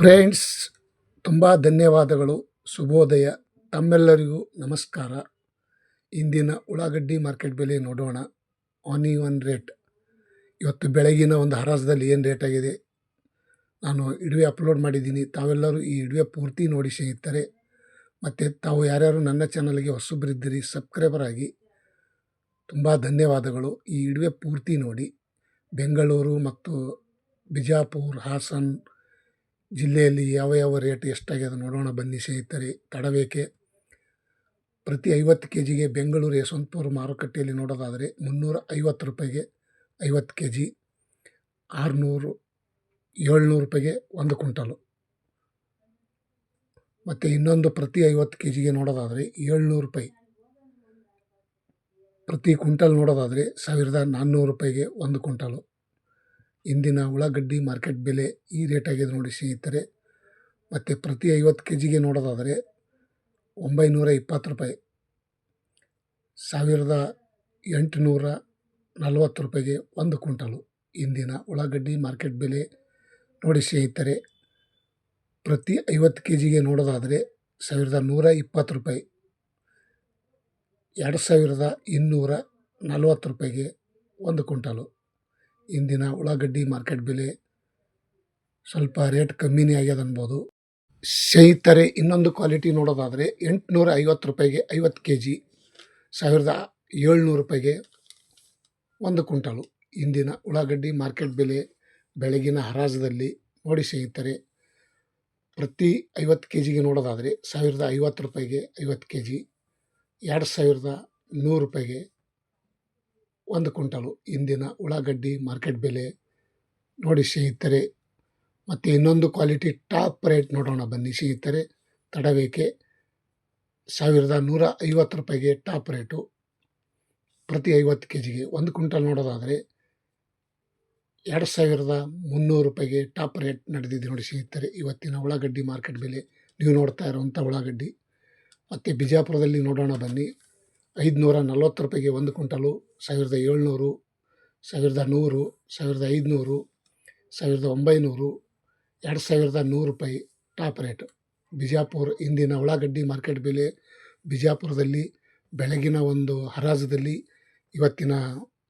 Friends, ತುಂಬ ಧನ್ಯವಾದಗಳು. ಶುಭೋದಯ. ತಮ್ಮೆಲ್ಲರಿಗೂ ನಮಸ್ಕಾರ. ಇಂದಿನ ಉಳ್ಳಾಗಡ್ಡಿ ಮಾರ್ಕೆಟ್ ಬೆಲೆ ನೋಡೋಣ. ಆನ್ ಒನ್ ರೇಟ್ ಇವತ್ತು ಬೆಳಗಿನ ಒಂದು ಹರಾಜದಲ್ಲಿ ಏನು ರೇಟ್ ಆಗಿದೆ? ನಾನು ಇಡುವೆ ಅಪ್ಲೋಡ್ ಮಾಡಿದ್ದೀನಿ. ತಾವೆಲ್ಲರೂ ಈ ಇಡುವೆ ಪೂರ್ತಿ ನೋಡಿ ಸಿಗುತ್ತಾರೆ ಮತ್ತು ತಾವು ಯಾರ್ಯಾರು ನನ್ನ ಚಾನಲ್ಗೆ ಹೊಸಬರಿದ್ದೀರಿ ಸಬ್ಸ್ಕ್ರೈಬರ್ ಆಗಿ, ತುಂಬ ಧನ್ಯವಾದಗಳು. ಈ ಇಡುವೆ ಪೂರ್ತಿ ನೋಡಿ. ಬೆಂಗಳೂರು ಮತ್ತು ಬಿಜಾಪುರ್, ಹಾಸನ್ ಜಿಲ್ಲೆಯಲ್ಲಿ ಯಾವ ಯಾವ ರೇಟ್ ಎಷ್ಟಾಗಿದೆ ನೋಡೋಣ. ಬನ್ನಿ ಸ್ನೇಹಿತರೆ ತಡಬೇಕೆ ಪ್ರತಿ ಐವತ್ತು ಕೆ ಜಿಗೆ ಬೆಂಗಳೂರು ಯಶವಂತಪುರ ಮಾರುಕಟ್ಟೆಯಲ್ಲಿ ನೋಡೋದಾದರೆ ಮುನ್ನೂರ ಐವತ್ತು ರೂಪಾಯಿಗೆ ಐವತ್ತು ಕೆ ಜಿ ಆರುನೂರು, ಏಳ್ನೂರು ರೂಪಾಯಿಗೆ ಒಂದು ಕ್ವಿಂಟಲು. ಮತ್ತು ಇನ್ನೊಂದು ಪ್ರತಿ ಐವತ್ತು ಕೆ ಜಿಗೆ ನೋಡೋದಾದರೆ ಏಳ್ನೂರು ರೂಪಾಯಿ. ಪ್ರತಿ ಕ್ವಿಂಟಲ್ ನೋಡೋದಾದರೆ ಸಾವಿರದ ನಾನ್ನೂರು ರೂಪಾಯಿಗೆ ಒಂದು ಕುಂಟಲು ಇಂದಿನ ಉಳ್ಳಾಗಡ್ಡಿ ಮಾರ್ಕೆಟ್ ಬೆಲೆ ಈ ರೇಟ್ ಆಗಿದೆ ನೋಡಿ ಸ್ನೇಹಿತರೆ. ಮತ್ತು ಪ್ರತಿ ಐವತ್ತು ಕೆ ಜಿಗೆ ನೋಡೋದಾದರೆ ಒಂಬೈನೂರ ಇಪ್ಪತ್ತು ರೂಪಾಯಿ. ಸಾವಿರದ ಎಂಟುನೂರ ನಲವತ್ತು ರೂಪಾಯಿಗೆ ಒಂದು ಕ್ವಿಂಟಲು ಇಂದಿನ ಉಳ್ಳಾಗಡ್ಡಿ ಮಾರ್ಕೆಟ್ ಬೆಲೆ. ನೋಡಿ ಸ್ನೇಹಿತರೆ, ಪ್ರತಿ ಐವತ್ತು ಕೆ ಜಿಗೆ ನೋಡೋದಾದರೆ ಸಾವಿರದ ನೂರ ಇಪ್ಪತ್ತು ರೂಪಾಯಿ. ಎರಡು ಸಾವಿರದ ಇನ್ನೂರ ನಲವತ್ತು ರೂಪಾಯಿಗೆ ಒಂದು ಕುಂಟಲು ಇಂದಿನ ಉಳ್ಳಾಗಡ್ಡಿ ಮಾರ್ಕೆಟ್ ಬೆಲೆ ಸ್ವಲ್ಪ ರೇಟ್ ಕಮ್ಮಿನೇ ಆಗ್ಯದ ಅನ್ಬೋದು. ಸ್ನೇಹಿತರೆ, ಇನ್ನೊಂದು ಕ್ವಾಲಿಟಿ ನೋಡೋದಾದರೆ ಎಂಟುನೂರ ಐವತ್ತು ರೂಪಾಯಿಗೆ ಐವತ್ತು ಕೆ ಜಿ ಸಾವಿರದ ಏಳ್ನೂರು ರೂಪಾಯಿಗೆ ಒಂದು ಕುಂಟಲು ಇಂದಿನ ಉಳ್ಳಾಗಡ್ಡಿ ಮಾರ್ಕೆಟ್ ಬೆಲೆ ಬೆಳಗಿನ ಹರಾಜದಲ್ಲಿ ನೋಡಿ ಸ್ನೇಹಿತರೆ, ಪ್ರತಿ ಐವತ್ತು ಕೆ ಜಿಗೆ ನೋಡೋದಾದರೆ ಸಾವಿರದ ಐವತ್ತು ರೂಪಾಯಿಗೆ ಐವತ್ತು ಕೆ ಜಿ ಎರಡು ಸಾವಿರದ ನೂರು ರೂಪಾಯಿಗೆ ಒಂದು ಕುಂಟಲು ಇಂದಿನ ಉಳ್ಳಾಗಡ್ಡಿ ಮಾರ್ಕೆಟ್ ಬೆಲೆ ನೋಡಿ ಸ್ನೇಹಿತರೆ, ಮತ್ತು ಇನ್ನೊಂದು ಕ್ವಾಲಿಟಿ ಟಾಪ್ ರೇಟ್ ನೋಡೋಣ ಬನ್ನಿ ಸ್ನೇಹಿತರೆ, ತಡವೇಕೆ ಸಾವಿರದ ನೂರ ಐವತ್ತು ರೂಪಾಯಿಗೆ ಟಾಪ್ ರೇಟು. ಪ್ರತಿ ಐವತ್ತು ಕೆ ಜಿಗೆ ಒಂದು ಕುಂಟಲ್ ನೋಡೋದಾದರೆ ಎರಡು ಸಾವಿರದ ಮುನ್ನೂರು ರೂಪಾಯಿಗೆ ಟಾಪ್ ರೇಟ್ ನಡೆದಿದೆ ನೋಡಿ ಸ್ನೇಹಿತರೆ, ಇವತ್ತಿನ ಉಳ್ಳಾಗಡ್ಡಿ ಮಾರ್ಕೆಟ್ ಬೆಲೆ. ನೀವು ನೋಡ್ತಾ ಇರೋವಂಥ ಉಳ್ಳಾಗಡ್ಡಿ, ಮತ್ತು ಬಿಜಾಪುರದಲ್ಲಿ ನೋಡೋಣ ಬನ್ನಿ. ಐದುನೂರ ನಲ್ವತ್ತು ರೂಪಾಯಿಗೆ ಒಂದು ಕ್ವಿಂಟಲು, ಸಾವಿರದ ಏಳ್ನೂರು, ಸಾವಿರದ ನೂರು, ಸಾವಿರದ ಐದುನೂರು, ಸಾವಿರದ ಒಂಬೈನೂರು, ಎರಡು ಸಾವಿರದ ನೂರು ರೂಪಾಯಿ ಟಾಪ್ ರೇಟ್. ಬಿಜಾಪುರ ಇಂದಿನ ಉಳ್ಳಾಗಡ್ಡಿ ಮಾರ್ಕೆಟ್ ಬೆಲೆ ಬಿಜಾಪುರದಲ್ಲಿ, ಬೆಳಗಿನ ಒಂದು ಹರಾಜದಲ್ಲಿ ಇವತ್ತಿನ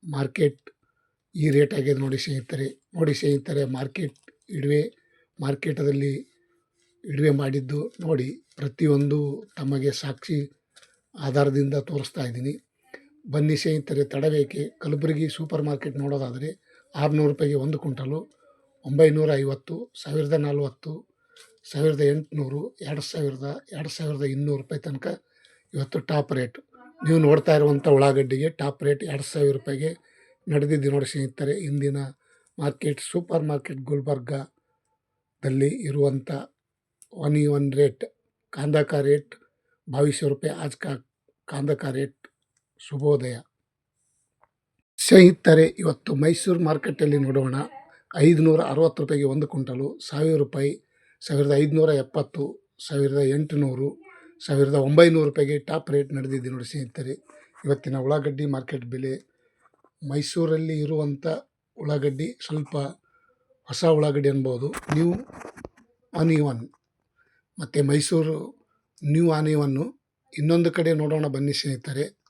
ಮಾರ್ಕೆಟ್ ಈ ರೇಟ್ ಆಗಿದೆ ನೋಡಿ ಸ್ನೇಹಿತರೆ. ನೋಡಿ ಸ್ನೇಹಿತರೆ, ಮಾರ್ಕೆಟ್ ಇಡುವೆ ಮಾರ್ಕೆಟದಲ್ಲಿ ಇಡುವೆ ಮಾಡಿದ್ದು ನೋಡಿ ಪ್ರತಿಯೊಂದು ತಮಗೆ ಸಾಕ್ಷಿ ಆಧಾರದಿಂದ ತೋರಿಸ್ತಾ ಇದ್ದೀನಿ. ಬನ್ನಿ ಸ್ನೇಹಿತರೆ, ತಡವೇಕೆ? ಕಲಬುರಗಿ ಸೂಪರ್ ಮಾರ್ಕೆಟ್ ನೋಡೋದಾದರೆ ಆರುನೂರು ರೂಪಾಯಿಗೆ ಒಂದು ಕುಂಟಲು ಒಂಬೈನೂರ ಐವತ್ತು ಸಾವಿರದ ನಲ್ವತ್ತು, ಸಾವಿರದ ಎಂಟುನೂರು, ಎರಡು ಸಾವಿರದ ಎರಡು ಸಾವಿರದ ಇನ್ನೂರು ರೂಪಾಯಿ ತನಕ ಇವತ್ತು ಟಾಪ್ ರೇಟ್. ನೀವು ನೋಡ್ತಾ ಇರುವಂಥ ಉಳ್ಳಾಗಡ್ಡಿಗೆ ಟಾಪ್ ರೇಟ್ ಎರಡು ಸಾವಿರ ರೂಪಾಯಿಗೆ ನಡೆದಿದ್ದು ನೋಡಿ ಸ್ನೇಹಿತರೆ. ಇಂದಿನ ಮಾರ್ಕೆಟ್, ಸೂಪರ್ ಮಾರ್ಕೆಟ್ ಗುಲ್ಬರ್ಗಾದಲ್ಲಿ ಇರುವಂಥ ಒನ್ ಇ ಒನ್ ರೇಟ್, ಕಾಂದಕ ರೇಟ್, ಬಾವಿಸ ರೂಪಾಯಿ ಆಜ್ಕಾ ಕಾಂದಕಾರೇಟ್ ಶುಭೋದಯ. ಸ್ನೇಹಿತರೆ, ಇವತ್ತು ಮೈಸೂರು ಮಾರ್ಕೆಟಲ್ಲಿ ನೋಡೋಣ. ಐದುನೂರ ಅರವತ್ತು ರೂಪಾಯಿಗೆ ಒಂದು ಕುಂಟಲು ಸಾವಿರ ರೂಪಾಯಿ, ಸಾವಿರದ ಐದುನೂರ ಎಪ್ಪತ್ತು ಸಾವಿರದ ಎಂಟುನೂರು, ಸಾವಿರದ ಒಂಬೈನೂರು ರೂಪಾಯಿಗೆ ಟಾಪ್ ರೇಟ್ ನಡೆದಿದೆ ನೋಡಿ ಸ್ನೇಹಿತರೆ. ಇವತ್ತಿನ ಉಳ್ಳಾಗಡ್ಡಿ ಮಾರ್ಕೆಟ್ ಬೆಲೆ, ಮೈಸೂರಲ್ಲಿ ಇರುವಂಥ ಉಳ್ಳಾಗಡ್ಡಿ ಸ್ವಲ್ಪ ಹೊಸ ಉಳ್ಳಾಗಡ್ಡಿ ಅನ್ಬೋದು, ನ್ಯೂ ಆನಿವನ್ ಮತ್ತು ಮೈಸೂರು ನ್ಯೂ ಆನಿ ಒನ್ನು ಇನ್ನೊಂದು ಕಡೆ ನೋಡೋಣ ಬನ್ನಿ ಸ್ನೇಹಿತರೆ.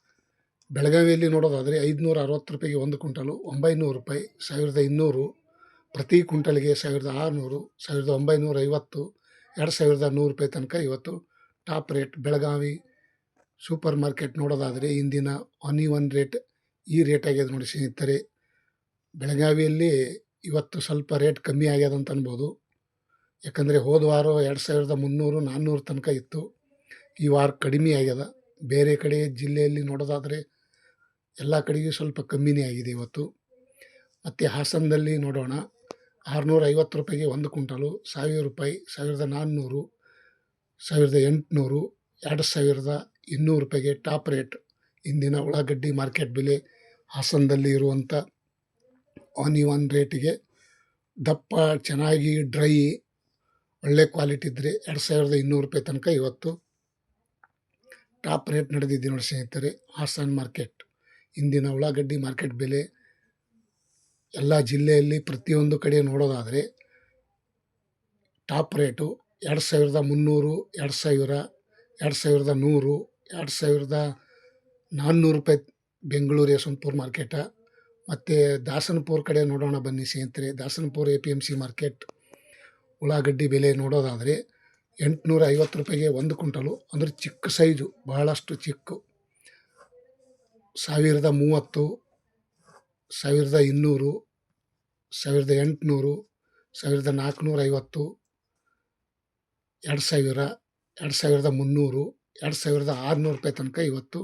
ಬೆಳಗಾವಿಯಲ್ಲಿ ನೋಡೋದಾದರೆ ಐದುನೂರ ಅರವತ್ತು ರೂಪಾಯಿಗೆ ಒಂದು ಕ್ವಿಂಟಲು ಒಂಬೈನೂರು ರೂಪಾಯಿ, ಸಾವಿರದ ಇನ್ನೂರು ಪ್ರತಿ ಕುಂಟಲಿಗೆ ಸಾವಿರದ ಆರುನೂರು, ಸಾವಿರದ ಒಂಬೈನೂರ ಐವತ್ತು, ಎರಡು ಸಾವಿರದ ನೂರು ರೂಪಾಯಿ ತನಕ ಇವತ್ತು top rate. Belagavi super market ನೋಡೋದಾದರೆ ಇಂದಿನ ಒನ್ ಒನ್ ರೇಟ್. ಈ ರೇಟ್ ಆಗ್ಯದ ನೋಡಿ ಸ್ನೇಹಿತರೆ. ಬೆಳಗಾವಿಯಲ್ಲಿ ಇವತ್ತು ಸ್ವಲ್ಪ ರೇಟ್ ಕಮ್ಮಿ ಆಗ್ಯದ ಅಂತ ಅನ್ಬೋದು. ಯಾಕಂದರೆ ಹೋದ ವಾರ ಎರಡು ಸಾವಿರದ ಮುನ್ನೂರು, ನಾನ್ನೂರು ತನಕ ಇತ್ತು. ಈ ವಾರ ಕಡಿಮೆ ಆಗ್ಯದ. ಬೇರೆ ಕಡೆ ಜಿಲ್ಲೆಯಲ್ಲಿ ನೋಡೋದಾದರೆ ಎಲ್ಲ ಕಡೆಗೂ ಸ್ವಲ್ಪ ಕಮ್ಮಿನೇ ಆಗಿದೆ ಇವತ್ತು. ಮತ್ತು ಹಾಸನದಲ್ಲಿ ನೋಡೋಣ. ಆರುನೂರ ಐವತ್ತು ರೂಪಾಯಿಗೆ ಒಂದು ಕುಂಟಲು ಸಾವಿರ ರೂಪಾಯಿ, ಸಾವಿರದ ನಾನ್ನೂರು, ಸಾವಿರದ ಎಂಟುನೂರು, ಎರಡು ಸಾವಿರದ ಇನ್ನೂರು ರೂಪಾಯಿಗೆ ಟಾಪ್ ರೇಟ್ ಇಂದಿನ ಉಳ್ಳಾಗಡ್ಡಿ ಮಾರ್ಕೆಟ್ ಬೆಲೆ ಹಾಸನದಲ್ಲಿ ಇರುವಂಥ ಆನ್ ಒನ್ ರೇಟಿಗೆ. ದಪ್ಪ, ಚೆನ್ನಾಗಿ ಡ್ರೈ, ಒಳ್ಳೆ ಕ್ವಾಲಿಟಿ ಇದ್ದರೆ ಎರಡು ಸಾವಿರದ ಇನ್ನೂರು ರೂಪಾಯಿ ತನಕ ಇವತ್ತು. ಟಾಪ್ ರೇಟ್ ನಡೆದಿದೆ ನೋಡಿ ಸ್ನೇಹಿತರೆ. ಹಾಸನ್ ಮಾರ್ಕೆಟ್. ಇಂದಿನ ಉಳ್ಳಾಗಡ್ಡಿ ಮಾರ್ಕೆಟ್ ಬೆಲೆ ಎಲ್ಲ ಜಿಲ್ಲೆಯಲ್ಲಿ ಪ್ರತಿಯೊಂದು ಕಡೆ ನೋಡೋದಾದರೆ ಟಾಪ್ ರೇಟು ಎರಡು ಸಾವಿರದ ಮುನ್ನೂರು, ಎರಡು ಸಾವಿರ, ಎರಡು ಸಾವಿರದ ನೂರು, ಎರಡು ಸಾವಿರದ ನಾನ್ನೂರು ರೂಪಾಯಿ ಬೆಂಗಳೂರು ಯಶವಂತಪುರ ಮಾರ್ಕೆಟ. ಮತ್ತು ದಾಸನಪುರ ಕಡೆ ನೋಡೋಣ ಬನ್ನಿ ಸ್ನೇಹಿತರೆ. Dasanapura A P M C market. ಉಳ್ಳಾಗಡ್ಡಿ ಬೆಲೆ ನೋಡೋದಾದರೆ ಎಂಟುನೂರ ಐವತ್ತು ರೂಪಾಯಿಗೆ ಒಂದು ಕುಂಟಲು ಅಂದರೆ ಚಿಕ್ಕ ಸೈಜು, ಬಹಳಷ್ಟು ಚಿಕ್ಕ. ಸಾವಿರದ ಮೂವತ್ತು, ಸಾವಿರದ ಇನ್ನೂರು, ಸಾವಿರದ ಎಂಟುನೂರು, ಸಾವಿರದ ನಾಲ್ಕುನೂರ ಐವತ್ತು ಎರಡು ಸಾವಿರ, ಎರಡು ಸಾವಿರದ ಮುನ್ನೂರು, ಎರಡು ಸಾವಿರದ ಆರುನೂರು ರೂಪಾಯಿ ತನಕ ಇವತ್ತು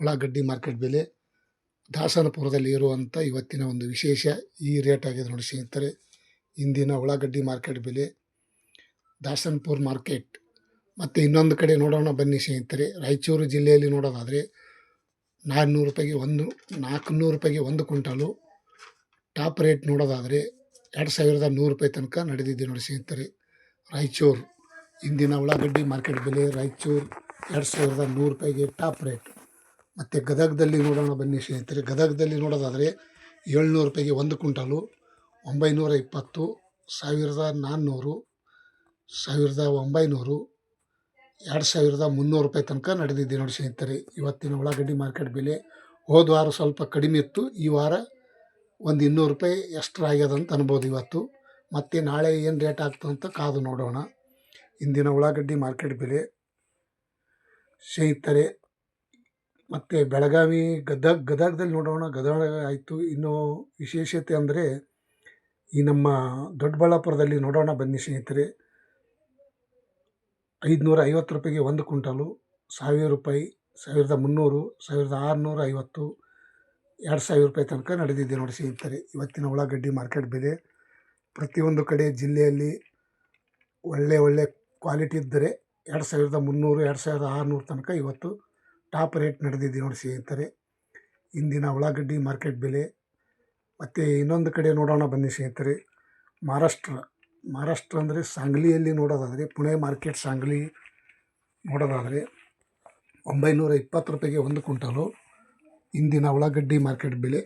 ಉಳ್ಳಾಗಡ್ಡಿ ಮಾರ್ಕೆಟ್ ಬೆಲೆ ದಾಸನಪುರದಲ್ಲಿ ಇರುವಂಥ ಇವತ್ತಿನ ಒಂದು ವಿಶೇಷ ಈ ರೇಟ್ ಆಗಿದೆ ನೋಡಿ ಇಂದಿನ ಉಳ್ಳಾಗಡ್ಡಿ ಮಾರ್ಕೆಟ್ ಬೆಲೆ ದಾಸನಪುರ ಮಾರ್ಕೆಟ್. ಮತ್ತು ಇನ್ನೊಂದು ಕಡೆ ನೋಡೋಣ ಬನ್ನಿ ಸ್ನೇಹಿತರೆ. ರಾಯಚೂರು ಜಿಲ್ಲೆಯಲ್ಲಿ ನೋಡೋದಾದರೆ ನಾನ್ನೂರು ರೂಪಾಯಿಗೆ ಒಂದು, ನಾಲ್ಕುನೂರು ರೂಪಾಯಿಗೆ ಒಂದು ಕ್ವಿಂಟಾಲು. ಟಾಪ್ ರೇಟ್ ನೋಡೋದಾದರೆ ಎರಡು ಸಾವಿರದ ನೂರು ರೂಪಾಯಿ ತನಕ ನಡೆದಿದೆ ನೋಡಿ ಸ್ನೇಹಿತರೆ. ರಾಯಚೂರು. ಇಂದಿನ ಉಳ್ಳಾಗಡ್ಡಿ ಮಾರ್ಕೆಟ್ ಬೆಲೆ ರಾಯಚೂರು ಎರಡು ಸಾವಿರದ ನೂರು ರೂಪಾಯಿಗೆ ಟಾಪ್ ರೇಟ್. ಮತ್ತು ಗದಗದಲ್ಲಿ ನೋಡೋಣ ಬನ್ನಿ ಸ್ನೇಹಿತರೆ. ಗದಗದಲ್ಲಿ ನೋಡೋದಾದರೆ ಏಳ್ನೂರು ರೂಪಾಯಿಗೆ ಒಂದು ಕ್ವಿಂಟಾಲು, ಒಂಬೈನೂರ ಇಪ್ಪತ್ತು, ಸಾವಿರದ ನಾನ್ನೂರು ಸಾವಿರದ ಒಂಬೈನೂರು, ಎರಡು ಸಾವಿರದ ಮುನ್ನೂರು ರೂಪಾಯಿ ತನಕ ನಡೆದಿದೆ ನೋಡಿ ಸ್ನೇಹಿತರೆ. ಇವತ್ತಿನ ಉಳ್ಳಾಗಡ್ಡಿ ಮಾರ್ಕೆಟ್ ಬೆಲೆ ಹೋದ ವಾರ ಸ್ವಲ್ಪ ಕಡಿಮೆ ಇತ್ತು. ಈ ವಾರ ಒಂದು ಇನ್ನೂರು ರೂಪಾಯಿ ಎಕ್ಸ್ಟ್ರಾ ಆಗ್ಯದ ಅಂತ ಅನ್ಬೋದು ಇವತ್ತು. ಮತ್ತು ನಾಳೆ ಏನು ರೇಟ್ ಆಗ್ತದೆ ಅಂತ ಕಾದು ನೋಡೋಣ. ಇಂದಿನ ಉಳ್ಳಾಗಡ್ಡಿ ಮಾರ್ಕೆಟ್ ಬೆಲೆ ಸ್ನೇಹಿತರೆ, ಮತ್ತು ಬೆಳಗಾವಿ ಗದಗ, ಗದಗದಲ್ಲಿ ನೋಡೋಣ. ಗದಗ ಆಯಿತು. ಇನ್ನು ವಿಶೇಷತೆ ಅಂದರೆ ಈ ನಮ್ಮ ದೊಡ್ಡಬಳ್ಳಾಪುರದಲ್ಲಿ ನೋಡೋಣ ಬನ್ನಿ ಸ್ನೇಹಿತರೆ. ಐದುನೂರ ಐವತ್ತು ರೂಪಾಯಿಗೆ ಒಂದು ಕ್ವಿಂಟಲು, ಸಾವಿರ ರೂಪಾಯಿ, ಸಾವಿರದ ಮುನ್ನೂರು, ಸಾವಿರದ ಆರುನೂರ ಐವತ್ತು ಎರಡು ಸಾವಿರ ರೂಪಾಯಿ ತನಕ ನಡೆದಿದೆ ನೋಡಿ ಸ್ನೇಹಿತರೆ. ಇವತ್ತಿನ ಉಳ್ಳಾಗಡ್ಡಿ ಮಾರ್ಕೆಟ್ ಬೆಲೆ ಪ್ರತಿಯೊಂದು ಕಡೆ ಜಿಲ್ಲೆಯಲ್ಲಿ ಒಳ್ಳೆ ಒಳ್ಳೆ ಕ್ವಾಲಿಟಿ ಇದ್ದರೆ ಎರಡು ಸಾವಿರದ ಮುನ್ನೂರು, ಎರಡು ಸಾವಿರದ ಆರುನೂರು ತನಕ ಇವತ್ತು ಟಾಪ್ ರೇಟ್ ನಡೆದಿದೆ ನೋಡಿ ಸ್ನೇಹಿತರೆ. ಇಂದಿನ ಉಳ್ಳಾಗಡ್ಡಿ ಮಾರ್ಕೆಟ್ ಬೆಲೆ ಮತ್ತು ಇನ್ನೊಂದು ಕಡೆ ನೋಡೋಣ ಬನ್ನಿ ಸ್ನೇಹಿತರೆ. ಮಹಾರಾಷ್ಟ್ರ ಮಹಾರಾಷ್ಟ್ರ ಅಂದರೆ ಸಾಂಗ್ಲಿಯಲ್ಲಿ ನೋಡೋದಾದರೆ, ಪುಣೆ ಮಾರ್ಕೆಟ್ ಸಾಂಗ್ಲಿ ನೋಡೋದಾದರೆ ಒಂಬೈನೂರ ಇಪ್ಪತ್ತು ರೂಪಾಯಿಗೆ ಒಂದು ಕುಂಟಲು ಇಂದಿನ ಉಳ್ಳಾಗಡ್ಡಿ ಮಾರ್ಕೆಟ್ ಬೆಲೆ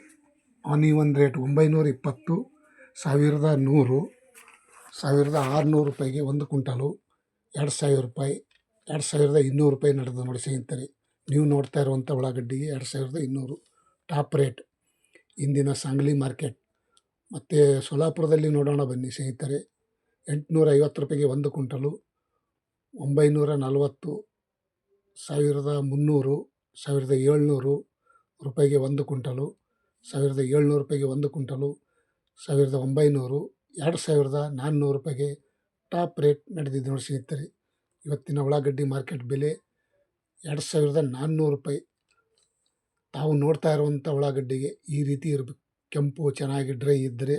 ಆನಿವನ್ ರೇಟ್ ಒಂಬೈನೂರ ಇಪ್ಪತ್ತು, ಸಾವಿರದ ನೂರು, ಸಾವಿರದ ಆರುನೂರು ರೂಪಾಯಿಗೆ ಒಂದು ಕುಂಟಲು ಎರಡು ಸಾವಿರ ರೂಪಾಯಿ, ಎರಡು ಸಾವಿರದ ಇನ್ನೂರು ರೂಪಾಯಿ ನಡೆದು ನೋಡಿ ಸ್ನೇಹಿತರೆ, ನೀವು ನೋಡ್ತಾ ಇರುವಂಥ ಉಳ್ಳಾಗಡ್ಡಿಗೆ ಎರಡು ಸಾವಿರದ ಇನ್ನೂರು. ಟಾಪ್ ರೇಟ್ ಇಂದಿನ ಸಾಂಗ್ಲಿ ಮಾರ್ಕೆಟ್. ಮತ್ತು ಸೋಲಾಪುರದಲ್ಲಿ ನೋಡೋಣ ಬನ್ನಿ ಸ್ನೇಹಿತರೆ. ಎಂಟುನೂರ ಐವತ್ತು ರೂಪಾಯಿಗೆ ಒಂದು ಕುಂಟಲು ಒಂಬೈನೂರ ನಲವತ್ತು ಸಾವಿರದ ಮುನ್ನೂರು, ಸಾವಿರದ ಏಳ್ನೂರು ರೂಪಾಯಿಗೆ ಒಂದು ಕುಂಟಲು ಸಾವಿರದ ಏಳ್ನೂರು ರೂಪಾಯಿಗೆ ಒಂದು ಕುಂಟಲು ಸಾವಿರದ ಒಂಬೈನೂರು, ಎರಡು ಸಾವಿರದ ನಾನ್ನೂರು ರೂಪಾಯಿಗೆ ಟಾಪ್ ರೇಟ್ ನಡೆದಿದ್ದು ನೋಡಿ ಸ್ನೇಹಿತರೆ. ಇವತ್ತಿನ ಉಳ್ಳಾಗಡ್ಡಿ ಮಾರ್ಕೆಟ್ ಬೆಲೆ ಎರಡು ಸಾವಿರದ ನಾನ್ನೂರು ರೂಪಾಯಿ. ತಾವು ನೋಡ್ತಾ ಇರುವಂಥ ಉಳ್ಳಾಗಡ್ಡಿಗೆ ಈ ರೀತಿ ಇರಬೇಕು. ಕೆಂಪು ಚೆನ್ನಾಗಿ ಡ್ರೈ ಇದ್ದರೆ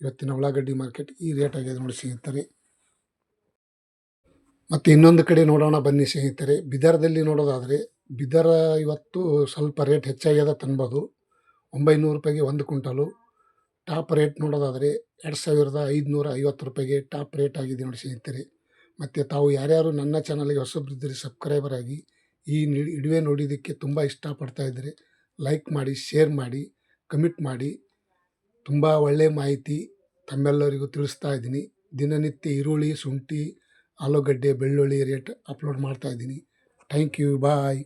ಇವತ್ತಿನ ಉಳ್ಳಾಗಡ್ಡಿ ಮಾರ್ಕೆಟ್ ಈ ರೇಟ್ ಆಗಿದೆ ನೋಡಿ ಸ್ನೇಹಿತರೆ. ಮತ್ತು ಇನ್ನೊಂದು ಕಡೆ ನೋಡೋಣ ಬನ್ನಿ ಸ್ನೇಹಿತರೆ. ಬಿದರ್ದಲ್ಲಿ ನೋಡೋದಾದರೆ ಬಿದರ ಇವತ್ತು ಸ್ವಲ್ಪ ರೇಟ್ ಹೆಚ್ಚಾಗ್ಯದ ತನ್ಬೋದು ಒಂಬೈನೂರು ರೂಪಾಯಿಗೆ ಒಂದು ಕ್ವಿಂಟಲು. ಟಾಪ್ ರೇಟ್ ನೋಡೋದಾದರೆ ಎರಡು ಸಾವಿರದ ಐದುನೂರ ಐವತ್ತು ರೂಪಾಯಿಗೆ ಟಾಪ್ ರೇಟ್ ಆಗಿದೆ ನೋಡಿ ಸ್ನೇಹಿತರೆ. ಮತ್ತು ತಾವು ಯಾರ್ಯಾರು ನನ್ನ ಚಾನಲ್ಗೆ ಹೊಸಬ್ರಿದ್ದರೆ ಸಬ್ಸ್ಕ್ರೈಬರ್ ಆಗಿ ಈ ಇಡುವೆ ನೋಡಿದ್ದಕ್ಕೆ ತುಂಬ ಇಷ್ಟಪಡ್ತಾ ಇದ್ದರೆ. ಲೈಕ್ ಮಾಡಿ ಶೇರ್ ಮಾಡಿ ಕಮೆಂಟ್ ಮಾಡಿ. ತುಂಬ ಒಳ್ಳೆಯ ಮಾಹಿತಿ ತಮ್ಮೆಲ್ಲರಿಗೂ ತಿಳಿಸ್ತಾ ಇದ್ದೀನಿ. ದಿನನಿತ್ಯ ಈರುಳ್ಳಿ, ಶುಂಠಿ, ಆಲೂಗಡ್ಡೆ, ಬೆಳ್ಳುಳ್ಳಿ ರೇಟ್ ಅಪ್ಲೋಡ್ ಮಾಡ್ತಾ ಇದ್ದೀನಿ. Thank you bye